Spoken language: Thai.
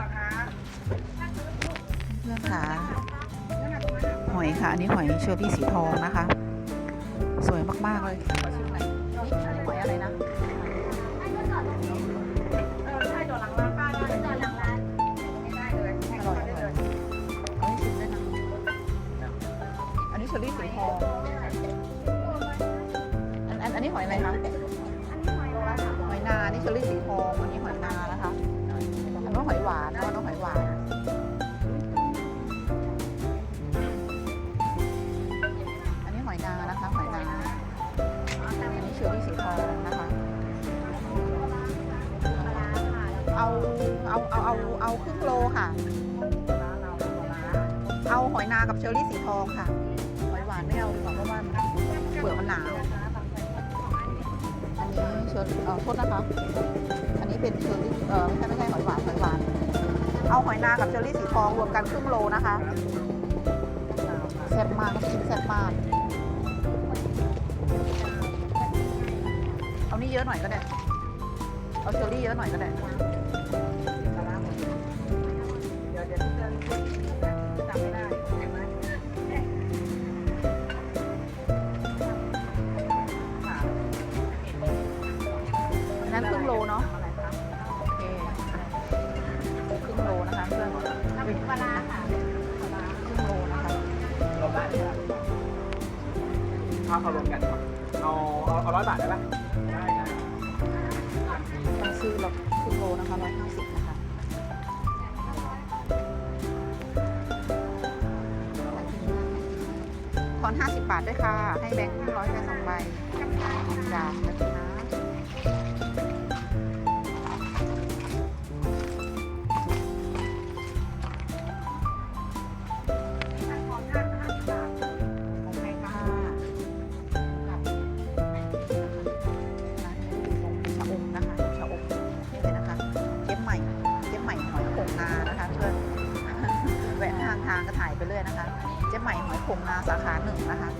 เหรอคะเพื่อนค่ะหอยค่ะ อันนี้หอยเชอรี่สีทองนะคะ สวยมาก ๆ เลยขอชิมหน่อยนี่หอยอะไรนะเออใช่ตัวหลังร้านป้าได้ตัวหลังร้านได้เลยให้อก่ร่ออนยได้อเลร่อยยเอาให้ชิมด้วยนะอันนี้เชอรี่สีทอง อันอันอันนี้หอยอะไรคะหอยนานี่เชอรี่สีทองอันนี้หอย เอาเอาเอาเอาเอาครึ่งโลค่ะ เอาหอยนากับเชอรี่สีทองค่ะ หอยหวานไม่เอาดีกว่าเพราะว่าเปลือกมันหนาอันนี้เชอรี่เอ่อโทษนะคะ อันนี้เป็นเชอรี่เออไม่ใช่ไม่ใช่หอยหวานหอยหวาน เอาหอยนากับเชอรี่สีทองรวมกันครึ่งโลนะคะแซ่บมากน้ำจิ้มแซ่บมากเอานี่เยอะหน่อยก็ได้ เอาเชอรี่เยอะหน่อยก็ได้ นั้นครึ่งโลเนาะคะโอเคครึ่งโลนะคะเพื่อนน้ำพริกปลาค่ะครึ่งโลนะคะร้อยบาทเนี่ยเอาเอารวมกันเอาเอาเอาร้อยบาทได้ปะได้ได้ต้งซื้อเราครึ่งโลนะคะร้อยห้าสิบนะคะทอนห้าสิบบาทด้วยค่ะ ให้แบงค์ร้อยไปสองใบจ้า ทางก็ถ่ายไปเรื่อยนะคะ เจ๊ใหม่หอยคงนาสาขาหนึ่งนะคะ